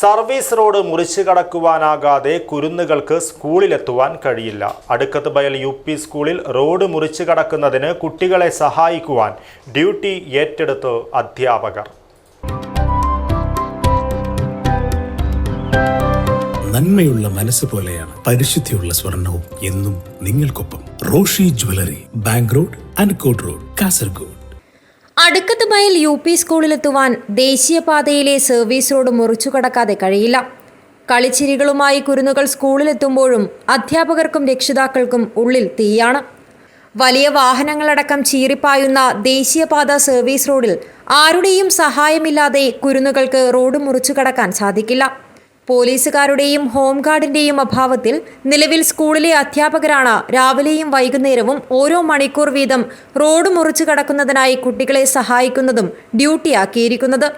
Service road മുറിച്ചു കടക്കുവാനാകാതെ കുരുന്നുകൾക്ക് സ്കൂളിലെത്തുവാൻ കഴിയില്ല. അടുക്കത്ത് ബയൽ യു പി സ്കൂളിൽ റോഡ് മുറിച്ചു കടക്കുന്നതിന് കുട്ടികളെ സഹായിക്കുവാൻ ഡ്യൂട്ടി ഏറ്റെടുത്ത് അധ്യാപകർ. നന്മയുള്ള മനസ്സ് പോലെയാണ് പരിശുദ്ധിയുള്ള സ്വർണവും എന്നും നിങ്ങൾക്കൊപ്പം Roshi jewellery bank road Ankot road Kasaragod. Adukkath മയിൽ യു പി സ്കൂളിലെത്തുവാൻ ദേശീയപാതയിലെ സർവീസ് റോഡ് മുറിച്ചു കടക്കാതെ കഴിയില്ല. കളിച്ചിരികളുമായി കുരുന്നുകൾ സ്കൂളിലെത്തുമ്പോഴും അധ്യാപകർക്കും രക്ഷിതാക്കൾക്കും ഉള്ളിൽ തീയാണ്. വലിയ വാഹനങ്ങളടക്കം ചീറിപ്പായുന്ന ദേശീയപാത സർവീസ് റോഡിൽ ആരുടെയും സഹായമില്ലാതെ കുരുന്നുകൾക്ക് റോഡ് മുറിച്ചു കടക്കാൻ സാധിക്കില്ല. പോലീസുകാരുടെയും ഹോംഗാർഡിന്റെയും അഭാവത്തിൽ നിലവിൽ സ്കൂളിലെ അധ്യാപകരാണ് രാവിലെയും വൈകുന്നേരവും ഓരോ മണിക്കൂർ വീതം റോഡ് മുറിച്ചു കടക്കുന്നതിനായി കുട്ടികളെ സഹായിക്കുന്നതും ഡ്യൂട്ടിയാക്കിയിരിക്കുന്നത്.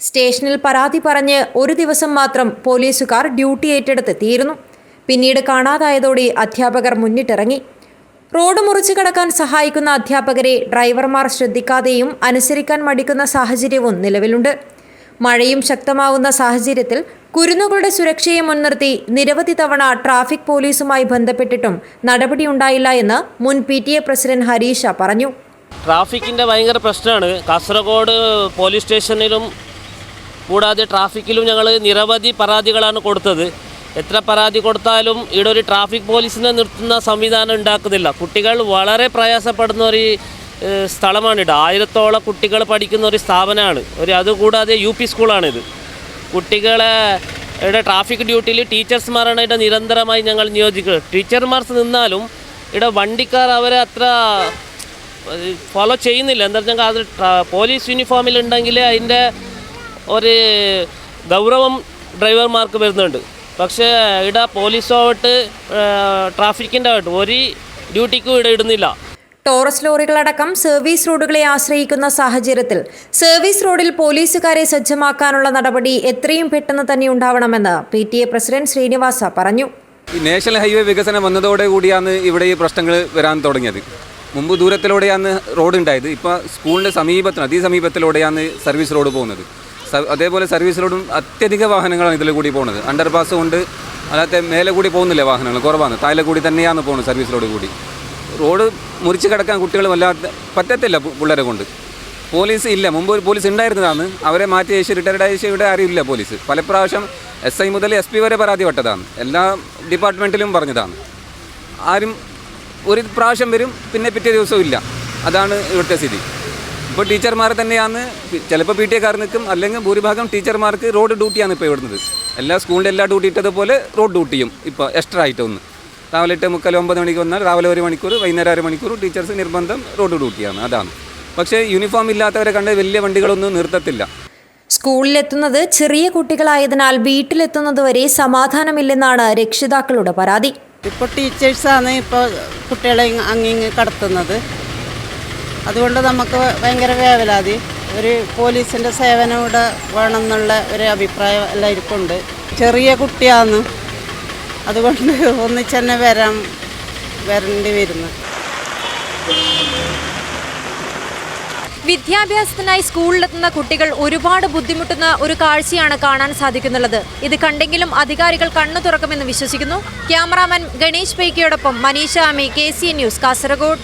സ്റ്റേഷനിൽ പരാതി പറഞ്ഞ് ഒരു ദിവസം മാത്രം പോലീസുകാർ ഡ്യൂട്ടി ഏറ്റെടുത്തെത്തിയിരുന്നു. പിന്നീട് കാണാതായതോടെ അധ്യാപകർ മുന്നിട്ടിറങ്ങി. റോഡ് മുറിച്ചു കടക്കാൻ സഹായിക്കുന്ന അധ്യാപകരെ ഡ്രൈവർമാർ ശ്രദ്ധിക്കാതെയും അനുസരിക്കാൻ മടിക്കുന്ന സാഹചര്യവും നിലവിലുണ്ട്. മഴയും ശക്തമാവുന്ന സാഹചര്യത്തിൽ കുരുന്നുകളുടെ സുരക്ഷയെ മുൻനിർത്തി നിരവധി തവണ ട്രാഫിക് പോലീസുമായി ബന്ധപ്പെട്ടിട്ടും നടപടിയുണ്ടായില്ല എന്ന് മുൻ P T A president Harisha പറഞ്ഞു. ട്രാഫിക്കിന്റെ ഭയങ്കര പ്രശ്നമാണ്. കാസർഗോഡ് പോലീസ് സ്റ്റേഷനിലും കൂടാതെ ട്രാഫിക്കിലും ഞങ്ങൾ നിരവധി പരാതികളാണ് കൊടുത്തത്. എത്ര പരാതി കൊടുത്താലും ഇവിടെ ഒരു ട്രാഫിക് പോലീസിനെ നിർത്തുന്ന സംവിധാനം ഉണ്ടാക്കുന്നില്ല. കുട്ടികൾ വളരെ പ്രയാസപ്പെടുന്ന ഒരു സ്ഥലമാണിത്. ആയിരത്തോളം കുട്ടികൾ പഠിക്കുന്ന ഒരു സ്ഥാപനമാണ്. ഒരു അതുകൂടാതെ യു പി സ്കൂളാണിത്. കുട്ടികളെ ഇവിടെ ട്രാഫിക് ഡ്യൂട്ടിയിൽ ടീച്ചേഴ്സ്മാരാണ് ഇവിടെ നിരന്തരമായി ഞങ്ങൾ നിയോജിക്കുന്നത് ടീച്ചർമാർ നിന്നാലും ഇവിടെ വണ്ടിക്കാർ അവരെ അത്ര ഫോളോ ചെയ്യുന്നില്ല. എന്താ വെച്ചാൽ അത് പോലീസ് യൂണിഫോമിൽ ഉണ്ടെങ്കിൽ അതിന്റെ ഒരു ഗൗരവം ഡ്രൈവർമാർക്ക് വരുന്നുണ്ട്. പക്ഷേ ഇവിടെ പോലീസോട്ട് ട്രാഫിക്കിന്റെ ആയിട്ട് ഒരു ഡ്യൂട്ടിക്കും ഇവിടെ ഇടുന്നില്ല. ടോറസ് ലോറികളടക്കം സർവീസ് റോഡുകളെ ആശ്രയിക്കുന്ന സാഹചര്യത്തിൽ സർവീസ് റോഡിൽ പോലീസുകാരെ സജ്ജമാക്കാനുള്ള നടപടി എത്രയും പെട്ടെന്ന് തന്നെ ഉണ്ടാവണമെന്ന് P T A president Srinivasa പറഞ്ഞു. നാഷണൽ ഹൈവേ വികസനം വന്നതോടെ കൂടിയാണ് ഇവിടെ ഈ പ്രശ്നങ്ങൾ വരാൻ തുടങ്ങിയത്. മുമ്പ് ദൂരത്തിലൂടെയാണ് റോഡ് ഉണ്ടായത്. ഇപ്പോൾ സ്കൂളിന്റെ സമീപത്തിന് അതിസമീപത്തിലൂടെയാണ് സർവീസ് റോഡ് പോകുന്നത്. അതേപോലെ സർവീസ് റോഡും അത്യധിക വാഹനങ്ങളാണ് ഇതിൽ കൂടി പോകുന്നത്. അണ്ടർ പാസ് കൊണ്ട് അല്ലാത്ത മേലെ കൂടി പോകുന്നില്ല വാഹനങ്ങൾ? കുറവാണ്. താഴെ കൂടി തന്നെയാണ് പോകുന്നത് സർവീസ് റോഡ് കൂടി. റോഡ് മുറിച്ച് കിടക്കാൻ കുട്ടികൾ വല്ലാത്ത പറ്റത്തില്ല പിള്ളേരെ കൊണ്ട്. പോലീസ് ഇല്ല. മുമ്പ് ഒരു പോലീസ് ഉണ്ടായിരുന്നതാണ്. അവരെ മാറ്റി അയച്ച് റിട്ടയർഡ് അയച്ച് ഇവിടെ അറിയില്ല പോലീസ്. പല പ്രാവശ്യം എസ് ഐ മുതൽ എസ് പി വരെ പരാതി പെട്ടതാണ് എല്ലാ ഡിപ്പാർട്ട്മെന്റിലും പറഞ്ഞതാണ്. ആരും ഒരു പ്രാവശ്യം വരും പിന്നെ പിറ്റേ ദിവസവും ഇല്ല. അതാണ് ഇവിടുത്തെ സ്ഥിതി. ഇപ്പോൾ ടീച്ചർമാരെ തന്നെയാണ്. ചിലപ്പോൾ പി ടി എക്കാർ നിൽക്കും. അല്ലെങ്കിൽ ഭൂരിഭാഗം ടീച്ചർമാർക്ക് റോഡ് ഡ്യൂട്ടിയാണ് ഇപ്പോൾ ഇവിടുന്നത്. എല്ലാ സ്കൂളിന്റെ എല്ലാ ഡ്യൂട്ടി ഇട്ടതുപോലെ റോഡ് ഡ്യൂട്ടിയും ഇപ്പോൾ എക്സ്ട്രാ ആയിട്ട് ഒന്ന് രാവിലെ എട്ട് മുക്കാൽ ഒമ്പത് മണിക്ക് വന്നാൽ രാവിലെ ഒരു മണിക്കൂർ വൈകുന്നേരം അര മണിക്കൂർ ടീച്ചേഴ്സ് നിർബന്ധം റോഡ് ഡ്യൂട്ടിയാണ്. അതാണ്. പക്ഷേ യൂണിഫോം ഇല്ലാത്തവരെ കണ്ട് വലിയ വണ്ടികളൊന്നും നിർത്തത്തില്ല. സ്കൂളിലെത്തുന്നത് ചെറിയ കുട്ടികളായതിനാൽ വീട്ടിലെത്തുന്നത് വരെ സമാധാനമില്ലെന്നാണ് രക്ഷിതാക്കളുടെ പരാതി. ഇപ്പോൾ ടീച്ചേഴ്സാണ് ഇപ്പോൾ കുട്ടികളെ അങ്ങിങ് അങ്ങിങ്ങ് കടത്തുന്നത്. അതുകൊണ്ട് നമുക്ക് ഭയങ്കര വേവലാതി. ഒരു പോലീസിന്റെ സേവനം ഇവിടെ വേണമെന്നുള്ള ഒരു അഭിപ്രായം എല്ലാവർക്കും ഉണ്ട് ചെറിയ കുട്ടിയാണ്. അതുകൊണ്ട് ഒന്നിച്ച് തന്നെ വരാൻ വരേണ്ടി വരുന്നു. വിദ്യാഭ്യാസത്തിനായി സ്കൂളിലെത്തുന്ന കുട്ടികൾ ഒരുപാട് ബുദ്ധിമുട്ടുന്ന ഒരു കാഴ്ചയാണ് കാണാൻ സാധിക്കുന്നുള്ളത്. ഇത് കണ്ടെങ്കിലും അധികാരികൾ കണ്ണു തുറക്കുമെന്ന് വിശ്വസിക്കുന്നു. Cameraman Ganesh പൈക്കിയോടൊപ്പം Manisha Ami K C news Kasaragod.